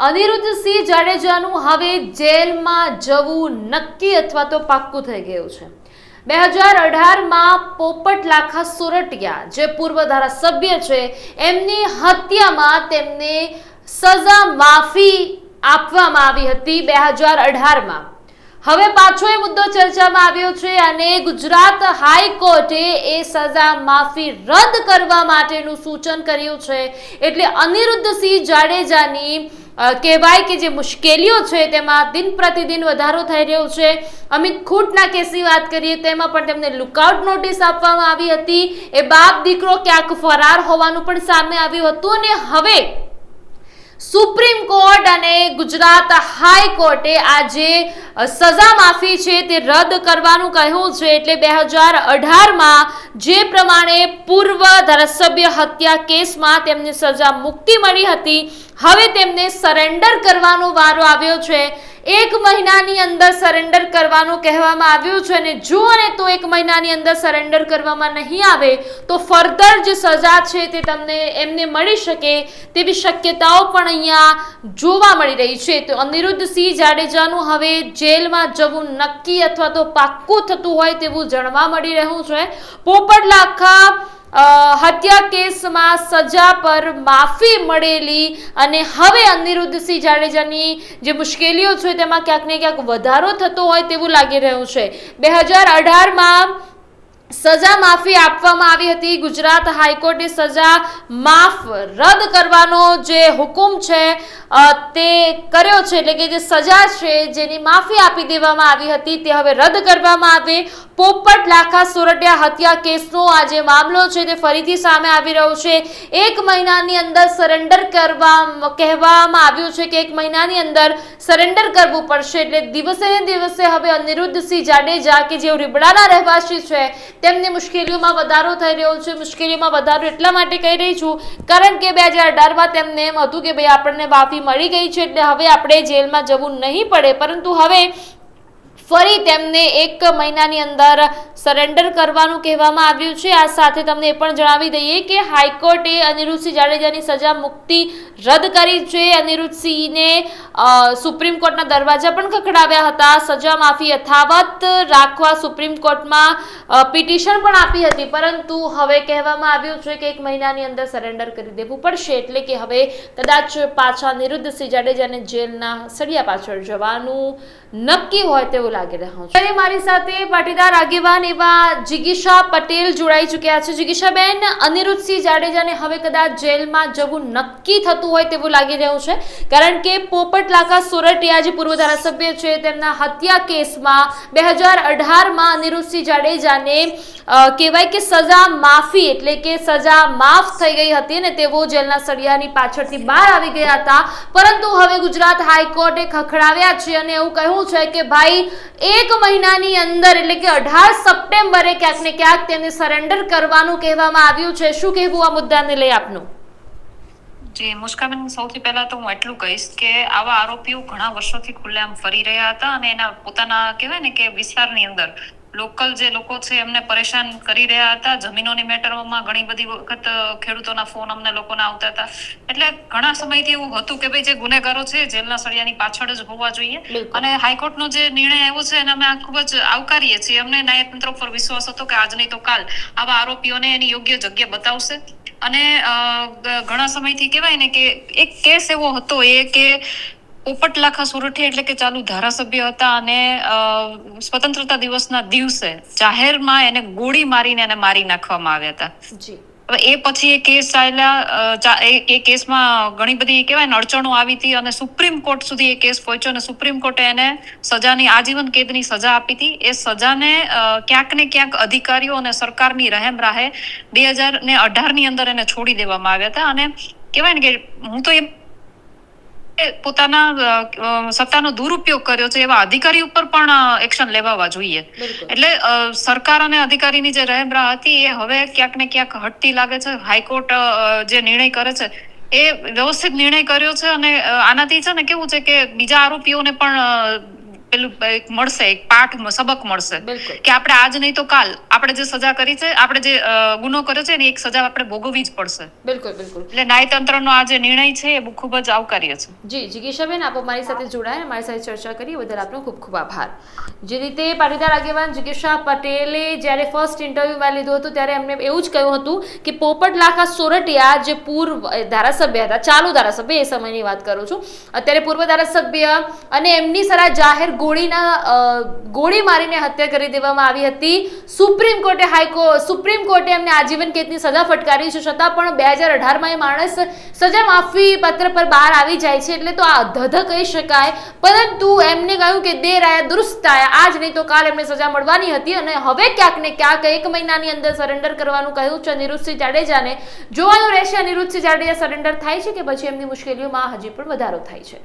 અનિરુદ્ધસિંહ જાડેજાનું હવે જેલમાં જવું નક્કી અથવા તો પાક્કું થઈ ગયું છે. બે હજાર અઢારમાં પોપટ લાખા સુરટિયા જે પૂર્વ ધારાસભ્ય છે એમની હત્યામાં તેમને સજા માફી આપવામાં આવી હતી બે હજાર અઢારમાં હવે પાછો એ મુદ્દો ચર્ચામાં આવ્યો છે અને ગુજરાત હાઈકોર્ટે એ સજા માફી રદ કરવા માટેનું સૂચન કર્યું છે. એટલે અનિરુદ્ધસિંહ જાડેજાની અ, કહેવાય કે જે મુશ્કેલીઓ છે તેમાં દિન પ્રતિદિન વધારો થઈ રહ્યો છે. અમિત ખૂટના કેસની વાત કરીએ, તેમાં પણ તેમને લુકઆઉટ નોટિસ આપવામાં આવી હતી. એ બાપ દીકરો ક્યાંક ફરાર હોવાનું પણ સામે આવ્યું હતું અને હવે અને ગુજરાત હાઈકોર્ટે આજે સજા માફી છે તે રદ કરવાનું કહ્યું છે. એટલે બે હજાર અઢારમાં જે પ્રમાણે પૂર્વ ધારાસભ્ય હત્યા કેસમાં તેમને સજા મુક્તિ મળી હતી. હવે તેમને સરેન્ડર કરવાનો વારો આવ્યો છે. એક મહિનાની અંદર સરેન્ડર કરવાનું કહેવામાં આવ્યું છે અને જો અને તો એક મહિનાની અંદર સરેન્ડર કરવામાં નહીં આવે તો ફર્ધર જે સજા છે તે તમને એમને મળી શકે તેવી શક્યતાઓ પણ અહીંયા જોવા મળી રહી છે. તો અનિરુદ્ધ સિંહ જાડેજાનું હવે જેલમાં જવું નક્કી અથવા તો પાક્કું થતું હોય તેવું જાણવા મળી રહ્યું છે. પોપટ લાખા અ, હત્યા કેસમાં સજા પર માફી મળેલી અને હવે અનિરુદ્ધસિંહ જાડેજાની જે મુશ્કેલીઓ છે તેમાં ક્યાંક ને ક્યાંક વધારો થતો હોય તેવું લાગી રહ્યું છે. બે હજાર અઢારમાં સજા માફી આપવામાં આવી હતી. ગુજરાત હાઈકોર્ટે સજા માફ રદ કરવાનો જે હુકુમ છે તે કર્યો છે એટલે કે જે સજા છે જેની માફી આપી દેવામાં આવી હતી તે હવે રદ કરવામાં આવે. પોપટ, લાખા સોરઠિયા હત્યા કેસનો આ જે મામલો છે તે ફરીથી સામે આવી રહ્યો છે. એક મહિનાની અંદર સરેન્ડર કરવા કહેવામાં આવ્યું છે કે એક મહિનાની અંદર સરેન્ડર કરવું પડશે એટલે દિવસે ને દિવસે હવે અનિરુદ્ધસિંહ જાડેજા કે જેઓ રીબડાના રહેવાસી છે તેમની મુશ્કેલીઓમાં વધારો થઈ રહ્યો છે. મુશ્કેલીઓમાં વધારો એટલા માટે કહી રહી છું કારણ કે બે હજાર અઢારમાં તેમને એમ હતું કે ભાઈ આપણને માફી મળી ગઈ છે એટલે હવે આપણે જેલમાં જવું નહીં પડે. પરંતુ હવે ફરી તેમને એક મહિનાની અંદર સરેન્ડર કરવાનું કહેવામાં આવ્યું છે. આ સાથે તમને એ પણ જણાવી દઈએ કે હાઈકોર્ટે અનિરુદ્ધસિંહ જાડેજાની સજા મુક્તિ રદ કરી છે. અનિરુદ્ધસિંહને સુપ્રીમ કોર્ટના દરવાજા પણ ખખડાવ્યા હતા. સજા માફી યથાવત રાખવા સુપ્રીમ કોર્ટમાં પિટિશન પણ આપી હતી. પરંતુ હવે કહેવામાં આવ્યું છે કે એક મહિનાની અંદર સરેન્ડર કરી દેવું પડશે. એટલે કે હવે કદાચ પાછા અનિરુદ્ધસિંહ જાડેજાને જેલના સળિયા પાછળ જવાનું નક્કી હોય તેવું લાગી રહ્યું છે. મારી સાથે પાટીદાર આગેવાન એવા જિગીશા પટેલ જોડાઈ ચૂક્યા છે. જિગીશાબેન અનિરુદ્ધસિંહ જાડેજાને હવે કદાચ જેલમાં જવું નક્કી થતું હોય તેવું લાગી રહ્યું છે. કારણ કે પોપટ લાખા સોરઠિયા જે પૂર્વ ધારાસભ્ય છે. તેમના હત્યા કેસમાં બે હજાર અઢારમાં અનિરુદ્ધસિંહ જાડેજાને કહેવાય કે સજા માફી એટલે કે સજા માફ થઈ ગઈ હતી ને તેઓ જેલના સળિયાની પાછળથી બહાર આવી ગયા હતા. પરંતુ હવે ગુજરાત હાઈકોર્ટે ખખડાવ્યા છે અને એવું કહ્યું છે કે ભાઈ, એક મહિનાની અંદર એટલે કે અઢાર સપ્ટેમ્બરે ક્યાંક ને ક્યાંક તેને સરેન્ડર કરવાનું કહેવામાં આવ્યું છે. શું કહેવું આ મુદ્દાને લઈ આપનું? જી મુસ્કાબેન સૌથી પહેલા તો હું એટલું કહીશ કે આવા આરોપીઓ ઘણા વર્ષોથી ખુલ્લેઆમ ફરી રહ્યા હતા અને એના પોતાના કહેવાય ને કે વિસ્તારની અંદર લોકલ જે લોકો છે એમને પરેશાન કરી રહ્યા હતા. જમીનોની મેટરોમાં ઘણી બધી વખત ખેડૂતોના ફોન અમને લોકોના આવતા હતા. એટલે ઘણા સમયથી એવું હતું કે ભાઈ જે ગુનેગારો છે જેલના સળિયાની પાછળ જ હોવા જોઈએ અને હાઈકોર્ટનો જે નિર્ણય આવ્યો છે એને અમે ખૂબ જ આવકારીએ છીએ. અમને ન્યાયતંત્ર પર વિશ્વાસ હતો કે આજ નહીં તો કાલ આવા આરોપીઓને એની યોગ્ય જગ્યા બતાવશે. અને ઘણા સમયથી કહેવાય ને કે એક કેસ એવો હતો એ કે પોપટ લાખા સુરઠિયા એટલે કે ચાલુ ધારાસભ્ય હતા અને સ્વતંત્રતા દિવસના દિવસે જાહેરમાં એને ગોળી મારીને એને મારી નાખવામાં આવ્યા હતા. જી. હવે એ પછી એ કેસ ચાલ્યા એ કેસમાં ઘણી બધી કહેવાય ને અડચણો આવી હતી અને સુપ્રીમ કોર્ટ સુધી એ કેસ પહોંચ્યો અને સુપ્રીમ કોર્ટે એને સજાની, આજીવન કેદની સજા આપી હતી. એ સજાને ક્યાંક ને ક્યાંક અધિકારીઓ અને સરકારની રહેમ રાહે બે હજાર ને અઢારની અંદર એને છોડી દેવામાં આવ્યા હતા. અને કહેવાય ને કે હું તો એમ પોતાના સત્તાનો દુરુપયોગ કર્યો છે એવા અધિકારી ઉપર પણ એક્શન લેવાવા જોઈએ. એટલે સરકાર અને અધિકારીની જે રહેબરા હતી એ હવે ક્યાંક ને ક્યાંક હટતી લાગે છે. હાઈકોર્ટ જે નિર્ણય કરે છે એ વ્યવસ્થિત નિર્ણય કર્યો છે અને આનાથી છે ને કેવું છે કે બીજા આરોપીઓને પણ પેલું એક મળશે એક પાઠ સબક મળશે. કે આપણે આજ નહીં તો કાલ આપણે જે સજા કરી છે આપણે જે ગુનો કર્યો છે એની એક સજા આપણે ભોગવવી જ પડશે. બિલકુલ બિલકુલ. એટલે ન્યાયતંત્રનો આ જે નિર્ણય છે એ બહુ ખૂબ જ આવકાર્ય છે. જી જિગીશાબેન આપ મારી સાથે જોડાયા. મારી સાથે ચર્ચા કરી બદલ આપનો ખૂબ ખૂબ આભાર. જે રીતે પાટીદાર આગેવાન જિગીશા પટેલે જ્યારે ફર્સ્ટ ઇન્ટરવ્યુમાં લીધું હતું ત્યારે એમને એવું જ કહ્યું હતું કે પોપટ લાખા સોરઠિયા જે પૂર્વ ધારાસભ્ય હતા ચાલુ ધારાસભ્ય એ સમયની વાત કરું છું. અત્યારે પૂર્વ ધારાસભ્ય અને એમની સરા જાહેર ગોળીના ગોળી મારીને હત્યા કરી દેવામાં આવી હતી. સુપ્રીમ કોર્ટે હાઈકો સુપ્રીમ કોર્ટે એમને આજીવન કેદની સજા ફટકારી છે, છતાં પણ બે હજાર અઢારમાં એ માણસ સજા માફી પત્ર પર બહાર આવી જાય છે, એટલે તો આ ધધ કહી શકાય. પરંતુ એમને કહ્યું કે દેર આયા દુરુસ્ત આયા આજ નહીં તો કાલ એમને સજા મળવાની હતી અને હવે ક્યાંક ને ક્યાંક એક મહિનાની અંદર સરેન્ડર કરવાનું કહ્યું છે નિરુત્સિંહ જાડેજાને. જોવાનું રહેશે નિરુત્સિંહ જાડેજા સરેન્ડર થાય છે કે પછી એમની મુશ્કેલીઓમાં હજી પણ વધારો થાય છે?